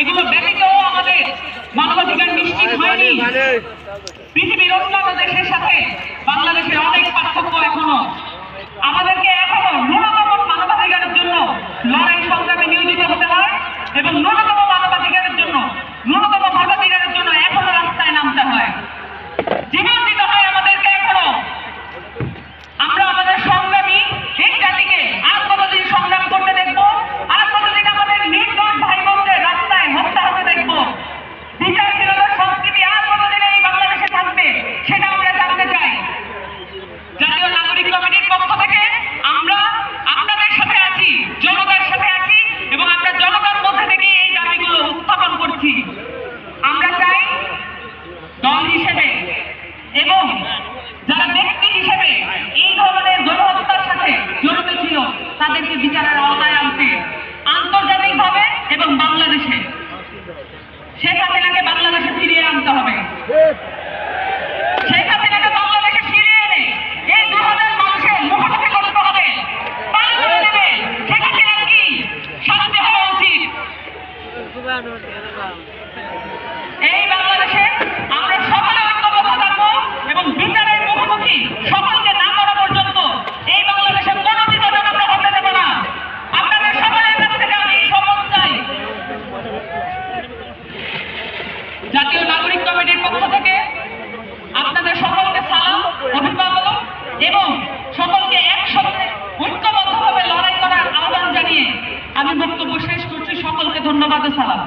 এগুলো ব্যতীতও আমাদের মানবাধিকার নিশ্চিত হয়নি। পৃথিবীর অন্যান্য দেশের সাথে বাংলাদেশের অনেক পার্থক্য এখনও। আমাদেরকে এখনও ন্যূনতম মানবাধিকারের জন্য লড়াই সংগ্রামে নিয়োজিত হতে হয় এবং ন্যূনতম মানবাধিকারের জন্য, ন্যূনতম মানবাধিকারের জন্য এখনও রাস্তায় নামতে হয়। জীবন বিচারের আওতায় আনতে আন্তর্জাতিকভাবে এবং বাংলাদেশে। শেখ হাসিনাকে বাংলাদেশে ফিরিয়ে আনতে হবে। শেখ হাসিনাকে বাংলাদেশে ফিরিয়ে এনে এই দু মানুষের কি? শাস্তি হওয়া উচিত। কমিটির পক্ষ থেকে আপনাদের সকলকে সালাম অভিভাবক এবং সকলকে একসাথে ঐক্যবদ্ধভাবে লড়াই করার আহ্বান জানিয়ে আমি বক্তব্য শেষ করছি। সকলকে ধন্যবাদ সালাম।